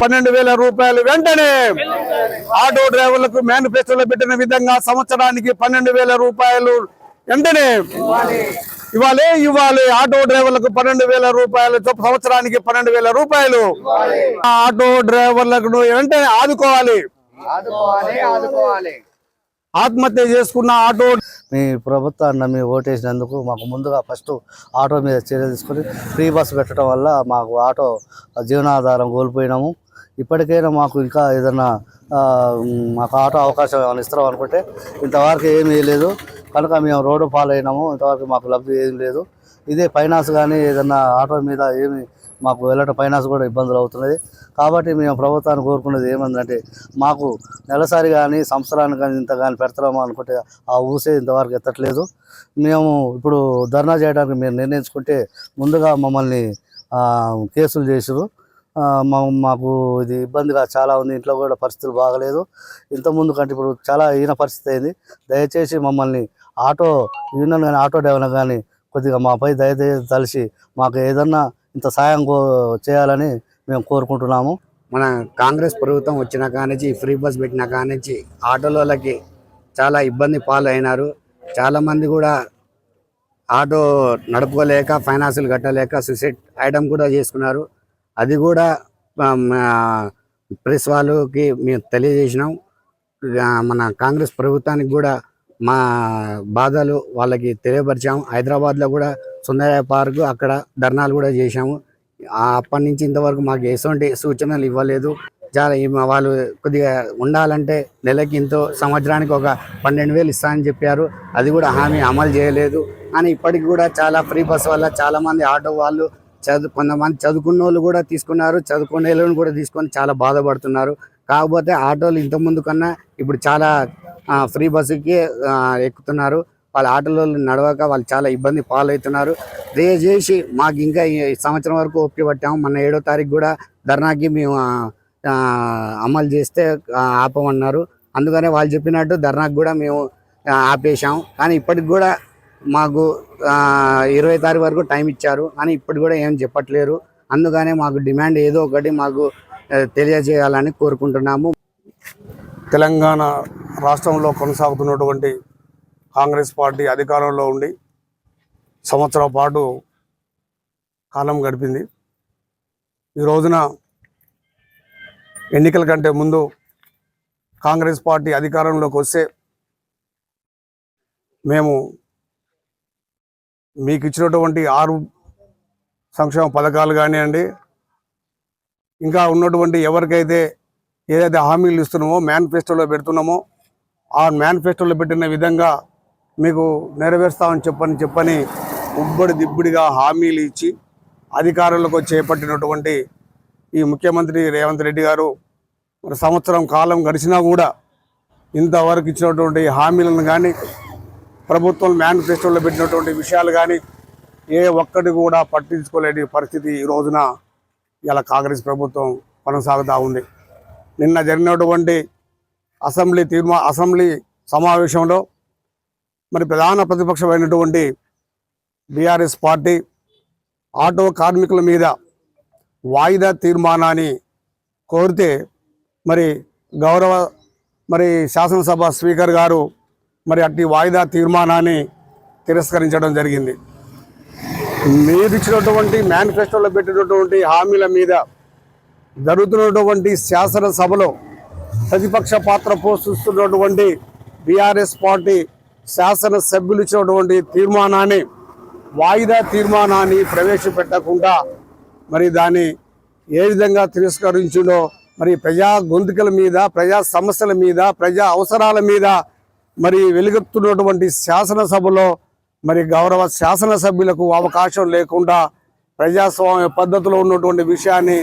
పన్నెండు వేల రూపాయలు వెంటనే ఆటో డ్రైవర్లకు మేనిఫెస్టోలో పెట్టిన విధంగా సంవత్సరానికి పన్నెండు వేల రూపాయలు వెంటనే ఇవ్వాలి ఇవ్వాలి. ఆటో డ్రైవర్లకు పన్నెండు వేల రూపాయలు సంవత్సరానికి పన్నెండు వేల రూపాయలు. ఆ ఆటో డ్రైవర్లకు వెంటనే ఆదుకోవాలి. ఆదుకోవాలి ఆదుకోవాలి ఆత్మహత్య చేసుకున్న ఆటో మీ ప్రభుత్వాన్ని మీ ఓటేసినందుకు మాకు ముందుగా ఫస్ట్ ఆటో మీద చర్య తీసుకొని ఫ్రీ బస్ పెట్టడం వల్ల మాకు ఆటో జీవనాధారం కోల్పోయినాము. ఇప్పటికైనా మాకు ఇంకా ఏదన్నా మాకు ఆటో అవకాశం ఏమైనా ఇస్తాం అనుకుంటే ఇంతవరకు ఏమీ లేదు. కనుక మేము రోడ్డు పాలైనాము. ఇంతవరకు మాకు లబ్ధి ఏం లేదు. ఇదే ఫైనాన్స్ కానీ ఏదన్నా ఆటో మీద ఏమి మాకు వెళ్ళటం ఫైనాన్స్ కూడా ఇబ్బందులు అవుతున్నది. కాబట్టి మేము ప్రభుత్వాన్ని కోరుకున్నది ఏమందంటే మాకు నెలసరి కానీ సంవత్సరానికి కానీ ఇంత కానీ పెడతామా అనుకుంటే ఆ ఊసే ఇంతవరకు ఎత్తట్లేదు. మేము ఇప్పుడు ధర్నా చేయడానికి మేము నిర్ణయించుకుంటే ముందుగా మమ్మల్ని కేసులు చేసారు మా మాకు ఇది ఇబ్బందిగా చాలా ఉంది. ఇంట్లో కూడా పరిస్థితులు బాగలేదు. ఇంతకుముందు కంటే ఇప్పుడు చాలా ఈయన పరిస్థితి అయింది. దయచేసి మమ్మల్ని ఆటో యూనియన్ కానీ ఆటో డ్రైవర్ కానీ కొద్దిగా మాపై దయచేసి తలిసి మాకు ఏదన్నా ఇంత సాయం కో చేయాలని మేము కోరుకుంటున్నాము. మన కాంగ్రెస్ ప్రభుత్వం వచ్చిన కానించి ఫ్రీ బస్ పెట్టిన కానించి ఆటోలకి చాలా ఇబ్బంది పాలు అయినారు కూడా ఆటో నడుపుకోలేక ఫైనాన్సులు కట్టలేక సూసైడ్ ఐటమ్ కూడా చేసుకున్నారు. అది కూడా ప్రెస్ వాళ్ళకి మేము తెలియజేసినాం. మన కాంగ్రెస్ ప్రభుత్వానికి కూడా మా బాధలు వాళ్ళకి తెలియపరిచాము. హైదరాబాద్లో కూడా సుందరయ్య పార్క్ అక్కడ ధర్నాలు కూడా చేశాము. ఆ అప్పటి నుంచి ఇంతవరకు మాకు ఎటువంటి సూచనలు ఇవ్వలేదు. చాలా వాళ్ళు కొద్దిగా ఉండాలంటే నెలకి ఇంతో సంవత్సరానికి ఒక పన్నెండు వేలు ఇస్తా అని చెప్పారు. అది కూడా హామీ అమలు చేయలేదు. కానీ ఇప్పటికి కూడా చాలా ఫ్రీ బస్ వల్ల చాలామంది ఆటో వాళ్ళు చదువు కొంతమంది చదువుకున్న వాళ్ళు కూడా తీసుకున్నారు చదువుకునే వాళ్ళని కూడా తీసుకొని చాలా బాధపడుతున్నారు. కాకపోతే ఆటోలు ఇంతకుముందు కన్నా ఇప్పుడు చాలా ఫ్రీ బస్సుకి ఎక్కుతున్నారు. వాళ్ళ ఆటోలు నడవక వాళ్ళు చాలా ఇబ్బంది పాలవుతున్నారు. దయచేసి మాకు ఇంకా ఈ సంవత్సరం వరకు ఓపిక పట్టాము మన ఏడో తారీఖు కూడా ధర్నాకి మేము అమలు చేస్తే ఆపమన్నారు. అందుకనే వాళ్ళు చెప్పినట్టు ధర్నాకి కూడా మేము ఆపేశాము. కానీ ఇప్పటికి కూడా మాకు ఇరవై తారీఖు వరకు టైం ఇచ్చారు. కానీ ఇప్పుడు కూడా ఏం చెప్పట్లేరు. అందుకనే మాకు డిమాండ్ ఏదో ఒకటి మాకు తెలియజేయాలని కోరుకుంటున్నాము. తెలంగాణ రాష్ట్రంలో కొనసాగుతున్నటువంటి కాంగ్రెస్ పార్టీ అధికారంలో ఉండి సంవత్సరం పాటు కాలం గడిపింది. ఈ రోజున ఎన్నికల కంటే ముందు కాంగ్రెస్ పార్టీ అధికారంలోకి వస్తే మేము మీకు ఇచ్చినటువంటి ఆరు సంక్షేమ పథకాలు కానివ్వండి ఇంకా ఉన్నటువంటి ఎవరికైతే ఏదైతే హామీలు ఇస్తున్నామో మేనిఫెస్టోలో పెడుతున్నామో ఆ మేనిఫెస్టోలో పెట్టిన విధంగా మీకు నెరవేరుస్తామని చెప్పని చెప్పని ఉబ్బడి దిబ్బడిగా హామీలు ఇచ్చి అధికారులకు చేపట్టినటువంటి ఈ ముఖ్యమంత్రి రేవంత్ రెడ్డి గారు మరి సంవత్సరం కాలం గడిచినా కూడా ఇంతవరకు ఇచ్చినటువంటి హామీలను కానీ ప్రభుత్వం మేనిఫెస్టోలో పెట్టినటువంటి విషయాలు కానీ ఏ ఒక్కటి కూడా పట్టించుకోలేని పరిస్థితి ఈ రోజున ఇలా కాంగ్రెస్ ప్రభుత్వం కొనసాగుతూ ఉంది. నిన్న జరిగినటువంటి అసెంబ్లీ తీర్మా అసెంబ్లీ సమావేశంలో మరి ప్రధాన ప్రతిపక్షమైనటువంటి బీఆర్ఎస్ పార్టీ ఆటో కార్మికుల మీద వాయిదా తీర్మానాన్ని కోరితే మరి గౌరవ మరి శాసనసభ స్పీకర్ గారు మరి అట్టి వాయిదా తీర్మానాన్ని తిరస్కరించడం జరిగింది. మీరు ఇచ్చినటువంటి మేనిఫెస్టోలో పెట్టినటువంటి హామీల మీద జరుగుతున్నటువంటి శాసనసభలో ప్రతిపక్ష పాత్ర పోషిస్తున్నటువంటి బీఆర్ఎస్ పార్టీ శాసనసభ్యులు ఇచ్చినటువంటి తీర్మానాన్ని వాయిదా తీర్మానాన్ని ప్రవేశపెట్టకుండా మరి దాన్ని ఏ విధంగా తిరస్కరించుడో మరి ప్రజా గొంతుకల మీద ప్రజా సమస్యల మీద ప్రజా అవసరాల మీద మరి వెలుగెత్తున్నటువంటి శాసనసభలో మరి గౌరవ శాసనసభ్యులకు అవకాశం లేకుండా ప్రజాస్వామ్య పద్ధతిలో ఉన్నటువంటి విషయాన్ని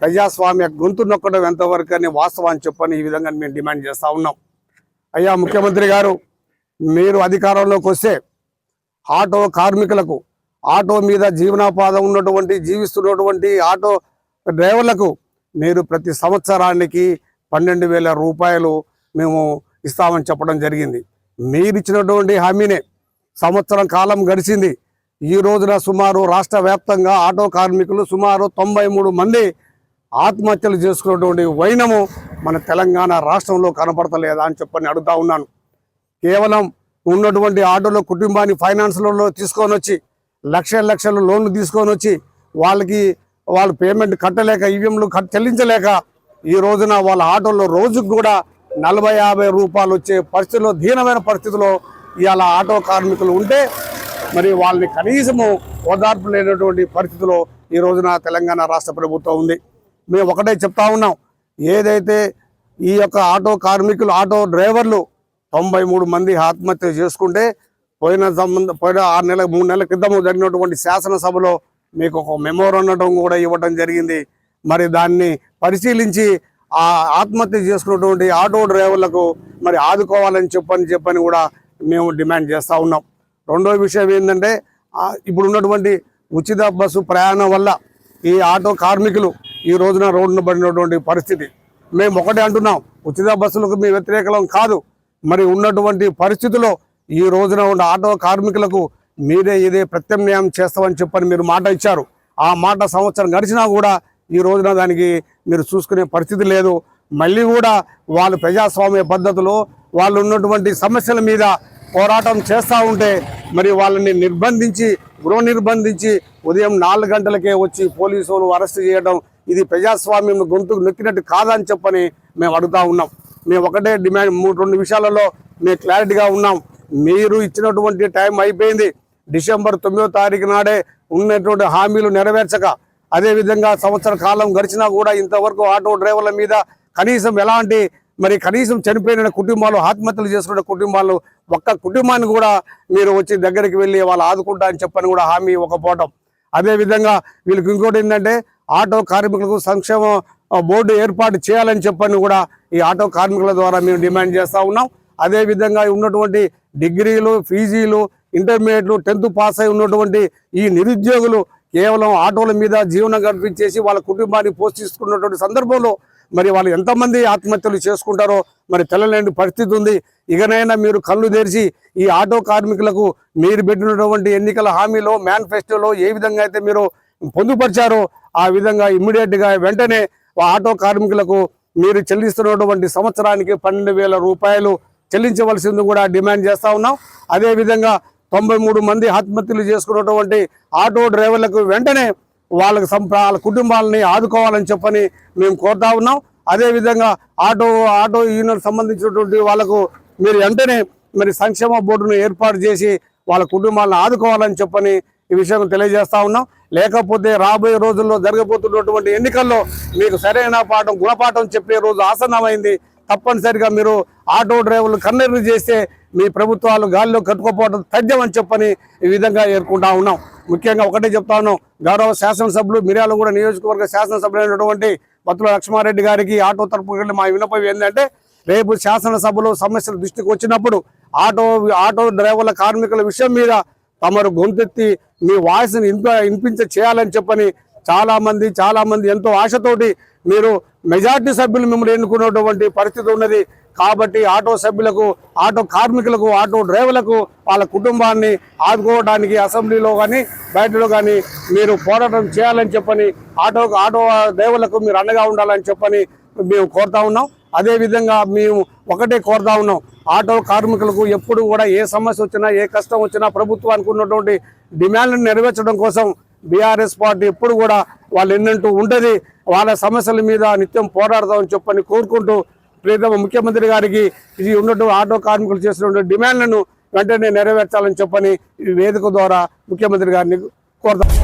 ప్రజాస్వామ్య గొంతు నొక్కడం ఎంతవరకు అని వాస్తవాన్ని చెప్పని ఈ విధంగా మేము డిమాండ్ చేస్తూ ఉన్నాం. అయ్యా ముఖ్యమంత్రి గారు మీరు అధికారంలోకి వస్తే ఆటో కార్మికులకు ఆటో మీద జీవనోపాధం ఉన్నటువంటి జీవిస్తున్నటువంటి ఆటో డ్రైవర్లకు మీరు ప్రతి సంవత్సరానికి పన్నెండు వేల రూపాయలు మేము ఇస్తామని చెప్పడం జరిగింది. మీరు ఇచ్చినటువంటి హామీనే సంవత్సరం కాలం గడిచింది. ఈ రోజున సుమారు రాష్ట్ర వ్యాప్తంగా ఆటో కార్మికులు సుమారు తొంభై మూడు మంది ఆత్మహత్యలు చేసుకున్నటువంటి వైనము మన తెలంగాణ రాష్ట్రంలో కనపడతలేదా అని చెప్పని అడుగుతా ఉన్నాను. కేవలం ఉన్నటువంటి ఆటోలో కుటుంబాన్ని ఫైనాన్స్లలో తీసుకొని వచ్చి లక్ష లక్షలు లోన్లు తీసుకొని వచ్చి వాళ్ళకి వాళ్ళు పేమెంట్ కట్టలేక ఈవీఎంలు కట్ చెల్లించలేక ఈ రోజున వాళ్ళ ఆటోలో రోజుకు కూడా నలభై యాభై రూపాయలు వచ్చే పరిస్థితిలో దీనమైన పరిస్థితిలో ఇవాళ ఆటో కార్మికులు ఉంటే మరి వాళ్ళని కనీసము ఓదార్పు లేనటువంటి పరిస్థితిలో ఈ రోజున తెలంగాణ రాష్ట్ర ప్రభుత్వం ఉంది. మేము ఒకటే చెప్తా ఉన్నాం ఏదైతే ఈ యొక్క ఆటో కార్మికులు ఆటో డ్రైవర్లు తొంభై మూడు మంది ఆత్మహత్య చేసుకుంటే పోయిన సంబంధ పోయిన ఆరు నెలల మూడు నెలల క్రితం జరిగినటువంటి శాసనసభలో మీకు ఒక మెమోరండం కూడా ఇవ్వడం జరిగింది. మరి దాన్ని పరిశీలించి ఆ ఆత్మహత్య చేసుకున్నటువంటి ఆటో డ్రైవర్లకు మరి ఆదుకోవాలని చెప్పని చెప్పని కూడా మేము డిమాండ్ చేస్తూ ఉన్నాం. రెండో విషయం ఏంటంటే ఇప్పుడు ఉన్నటువంటి ఉచిత బస్సు ప్రయాణం వల్ల ఈ ఆటో కార్మికులు ఈ రోజున రోడ్డున పడినటువంటి పరిస్థితి. మేము ఒకటే అంటున్నాం ఉచిత బస్సులకు మీ వ్యతిరేకలం కాదు. మరి ఉన్నటువంటి పరిస్థితిలో ఈ రోజున ఉన్న ఆటో కార్మికులకు మీరే ఇదే ప్రత్యామ్నాయం చేస్తామని చెప్పని మీరు మాట ఇచ్చారు. ఆ మాట సంవత్సరం గడిచినా కూడా ఈ రోజున దానికి మీరు చూసుకునే పరిస్థితి లేదు. మళ్ళీ కూడా వాళ్ళు ప్రజాస్వామ్య పద్ధతిలో వాళ్ళు ఉన్నటువంటి సమస్యల మీద పోరాటం చేస్తూ ఉంటే మరి వాళ్ళని నిర్బంధించి గృహ నిర్బంధించి ఉదయం నాలుగు గంటలకే వచ్చి పోలీసులు అరెస్ట్ చేయడం ఇది ప్రజాస్వామ్యం గొంతుకు నొక్కినట్టు కాదని చెప్పని మేము అడుగుతా ఉన్నాం. మేము ఒకటే డిమాండ్ మూడు రెండు విషయాలలో మేము క్లారిటీగా ఉన్నాం. మీరు ఇచ్చినటువంటి టైం అయిపోయింది. డిసెంబర్ తొమ్మిదో తారీఖు నాడే ఉన్నటువంటి హామీలు నెరవేర్చక అదేవిధంగా సంవత్సర కాలం గడిచినా కూడా ఇంతవరకు ఆటో డ్రైవర్ల మీద కనీసం ఎలాంటి మరి కనీసం చనిపోయిన కుటుంబాలు ఆత్మహత్యలు చేసుకున్న కుటుంబాలు ఒక్క కుటుంబాన్ని కూడా మీరు వచ్చి దగ్గరికి వెళ్ళి వాళ్ళు ఆదుకుంటా అని చెప్పని కూడా హామీ ఇవ్వకపోవటం. అదేవిధంగా వీళ్ళకి ఇంకోటి ఏంటంటే ఆటో కార్మికులకు సంక్షేమ బోర్డు ఏర్పాటు చేయాలని చెప్పని కూడా ఈ ఆటో కార్మికుల ద్వారా మేము డిమాండ్ చేస్తూ ఉన్నాం. అదేవిధంగా ఉన్నటువంటి డిగ్రీలు పీజీలు ఇంటర్మీడియట్లు టెన్త్ పాస్ అయి ఉన్నటువంటి ఈ నిరుద్యోగులు కేవలం ఆటోల మీద జీవనం గడిపించేసి వాళ్ళ కుటుంబాన్ని పోషిస్తున్నటువంటి సందర్భంలో మరి వాళ్ళు ఎంతమంది ఆత్మహత్యలు చేసుకుంటారో మరి తెల్లలేని పరిస్థితి ఉంది. ఇకనైనా మీరు కళ్ళు తెరిచి ఈ ఆటో కార్మికులకు మీరు పెట్టినటువంటి ఎన్నికల హామీలో మేనిఫెస్టోలో ఏ విధంగా అయితే మీరు పొందుపరిచారో ఆ విధంగా ఇమ్మీడియట్గా వెంటనే ఆ ఆటో కార్మికులకు మీరు చెల్లిస్తున్నటువంటి సంవత్సరానికి పన్నెండు వేల రూపాయలు చెల్లించవలసింది కూడా డిమాండ్ చేస్తా ఉన్నాం. అదేవిధంగా తొంభై మూడు మంది ఆత్మహత్యలు చేసుకున్నటువంటి ఆటో డ్రైవర్లకు వెంటనే వాళ్ళకి వాళ్ళ కుటుంబాలని ఆదుకోవాలని చెప్పని మేము కోరుతా ఉన్నాం. అదేవిధంగా ఆటో ఆటో యూనియన్ సంబంధించినటువంటి వాళ్ళకు మీరు వెంటనే మరి సంక్షేమ బోర్డును ఏర్పాటు చేసి వాళ్ళ కుటుంబాలను ఆదుకోవాలని చెప్పని ఈ విషయం తెలియజేస్తా ఉన్నాం. లేకపోతే రాబోయే రోజుల్లో జరగబోతున్నటువంటి ఎన్నికల్లో మీకు సరైన పాఠం గుణపాఠం చెప్పే రోజు ఆసన్నమైంది. తప్పనిసరిగా మీరు ఆటో డ్రైవర్లు కన్నెర్రు చేస్తే మీ ప్రభుత్వాలు గాలిలో కట్టుకోపోవడం తథ్యం అని చెప్పని ఈ విధంగా ఏర్కొంటా ఉన్నాం. ముఖ్యంగా ఒకటే చెప్తా ఉన్నాం. గౌరవ శాసనసభ్యులు మిర్యాలగూడ నియోజకవర్గ శాసనసభ్యులైనటువంటి బత్తుల లక్ష్మారెడ్డి గారికి ఆటో తరపు వెళ్ళి మా విన్నపం ఏంటంటే రేపు శాసనసభలో సమస్యలు దృష్టికి వచ్చినప్పుడు ఆటో ఆటో డ్రైవర్ల కార్మికుల విషయం మీద తమరు గొంతెత్తి మీ వాయిస్ని ఇన్ప వినిపించ చేయాలని చెప్పని చాలామంది చాలామంది ఎంతో ఆశతోటి మీరు మెజార్టీ సభ్యులు మిమ్మల్ని ఎన్నుకున్నటువంటి పరిస్థితి ఉన్నది. కాబట్టి ఆటో సభ్యులకు ఆటో కార్మికులకు ఆటో డ్రైవర్లకు వాళ్ళ కుటుంబాన్ని ఆదుకోవడానికి అసెంబ్లీలో కానీ బయటలో కానీ మీరు పోరాటం చేయాలని చెప్పని ఆటో ఆటో డ్రైవర్లకు మీరు అండగా ఉండాలని చెప్పని మేము కోరుతా ఉన్నాం. అదేవిధంగా మేము ఒకటే కోరుతా ఉన్నాం. ఆటో కార్మికులకు ఎప్పుడు కూడా ఏ సమస్య వచ్చినా ఏ కష్టం వచ్చినా ప్రభుత్వానికి ఉన్నటువంటి డిమాండ్లను నెరవేర్చడం కోసం బీఆర్ఎస్ పార్టీ ఎప్పుడు కూడా వాళ్ళు ఎన్నంటూ ఉండది. వాళ్ళ సమస్యల మీద నిత్యం పోరాడదామని చెప్పని కోరుకుంటూ ప్రియతమ ముఖ్యమంత్రి గారికి ఇది ఉన్నట్టు ఆటో కార్మికులు చేసినటువంటి డిమాండ్లను వెంటనే నెరవేర్చాలని చెప్పని ఈ వేదిక ద్వారా ముఖ్యమంత్రి గారిని కోరుతాం